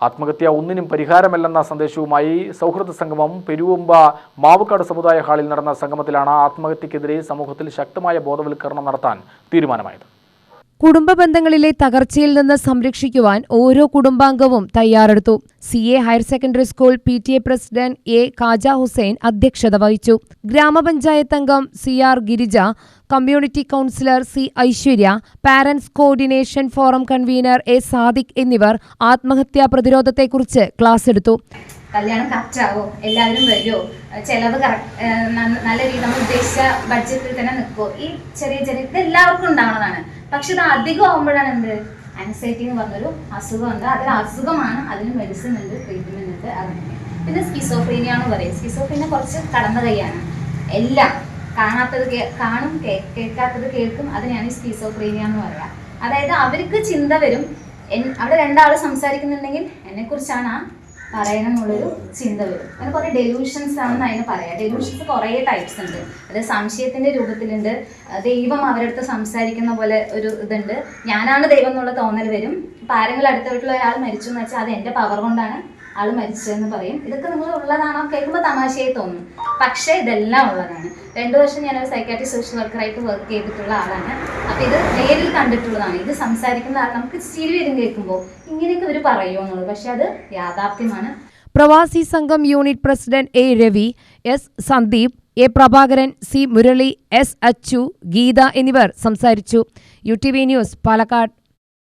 ആത്മഹത്യ ഒന്നിനും പരിഹാരമല്ലെന്ന സന്ദേശവുമായി സൗഹൃദ സംഗമം പെരുവമ്പ മാവുക്കാട് സമുദായ ഹാളിൽ നടന്ന സംഗമത്തിലാണ് ആത്മഹത്യക്കെതിരെ സമൂഹത്തിൽ ശക്തമായ ബോധവൽക്കരണം നടത്താൻ തീരുമാനമായത്. കുടുംബ ബന്ധങ്ങളിലെ തകർച്ചയിൽ നിന്ന് സംരക്ഷിക്കുവാൻ ഓരോ കുടുംബാംഗവും തയ്യാറെടുത്തു. C A higher secondary school P T A president A Khaja Hussain അധ്യക്ഷത വഹിച്ചു. ഗ്രാമപഞ്ചായത്ത് അംഗം C R Girija community councillor C Aishwarya parents coordination forum convener A Sadiq എന്നിവർ ആത്മഹത്യാ പ്രതിരോധത്തെക്കുറിച്ച് ക്ലാസ് എടുത്തു. കല്യാണം കറക്റ്റാവോ എല്ലാവരും വരുമോ ചെലവ് നല്ല രീതിയിൽ നമ്മൾ ഉദ്ദേശിച്ച ബഡ്ജറ്റിൽ തന്നെ നിൽക്കുമോ ഈ ചെറിയ ചെറിയ ഇത് എല്ലാവർക്കും ഉണ്ടാവുന്നതാണ് പക്ഷെ ഇത് അധികം ആകുമ്പോഴാണ് എന്ത്? ആൻസൈറ്റി എന്ന് പറഞ്ഞൊരു അസുഖമുണ്ട് അതൊരു അസുഖമാണ്. അതിന് മെഡിസിൻ ഉണ്ട് ട്രീറ്റ്മെന്റ് ഉണ്ട് അങ്ങനെ പിന്നെ സ്കിസോഫ്രീനിയ എന്ന് പറയും. സ്കിസോഫ്രീനിയ കുറച്ച് കടന്ന കൈയാണ്. എല്ലാം കാണാത്തത് കാണും കേൾക്കാത്തത് കേൾക്കും. അതിനെയാണ് സ്കിസോഫ്രീനിയ എന്ന് പറയുക അതായത് അവർക്ക് ചിന്ത വരും. അവിടെ രണ്ടാൾ സംസാരിക്കുന്നുണ്ടെങ്കിൽ എന്നെക്കുറിച്ചാണ് ആ പറയണം എന്നുള്ളൊരു ചിന്ത വരും. അങ്ങനെ കുറേ ഡെലൂഷൻസ് ആണെന്ന് അതിന് പറയാം. ഡെലൂഷൻസ് കുറേ ടൈപ്സ് ഉണ്ട്. അത് സംശയത്തിന്റെ രൂപത്തിലുണ്ട്. ദൈവം അവരുടെ അടുത്ത് സംസാരിക്കുന്ന പോലെ ഒരു ഇതുണ്ട്. ഞാനാണ് ദൈവം എന്നുള്ള തോന്നൽ വരും. ഇപ്പം ആരെങ്കിലും അടുത്ത ഒരാൾ മരിച്ചു എന്ന് വെച്ചാൽ അത് എന്റെ പവർ കൊണ്ടാണ് ആൾ മരിച്ചെന്ന് പറയും. ഇതൊക്കെ നിങ്ങൾ ഉള്ളതാണോ? കേൾക്കുമ്പോൾ തമാശയായി തോന്നും. പക്ഷേ ഇതെല്ലാം ഉള്ളതാണ്. രണ്ടു വർഷം ഞാനൊരു സൈക്കാട്രി സോഷ്യൽ വർക്കറായിട്ട് വർക്ക് ചെയ്തിട്ടുള്ള ആളാണ്. അപ്പോൾ ഇത് നേരിൽ കണ്ടിട്ടുള്ളതാണ്. ഇത് സംസാരിക്കുന്ന ആൾ നമുക്ക് ചിരി വരും കേൾക്കുമ്പോൾ ഇങ്ങനെയൊക്കെ ഇവർ പറയുമെന്നുള്ളത് പക്ഷെ അത് യാഥാർത്ഥ്യമാണ്. പ്രവാസി സംഘം unit president A Ravi S Sandeep A Prabhakaran C Murali S Achu Geetha എന്നിവർ സംസാരിച്ചു. U T V news Palakkad.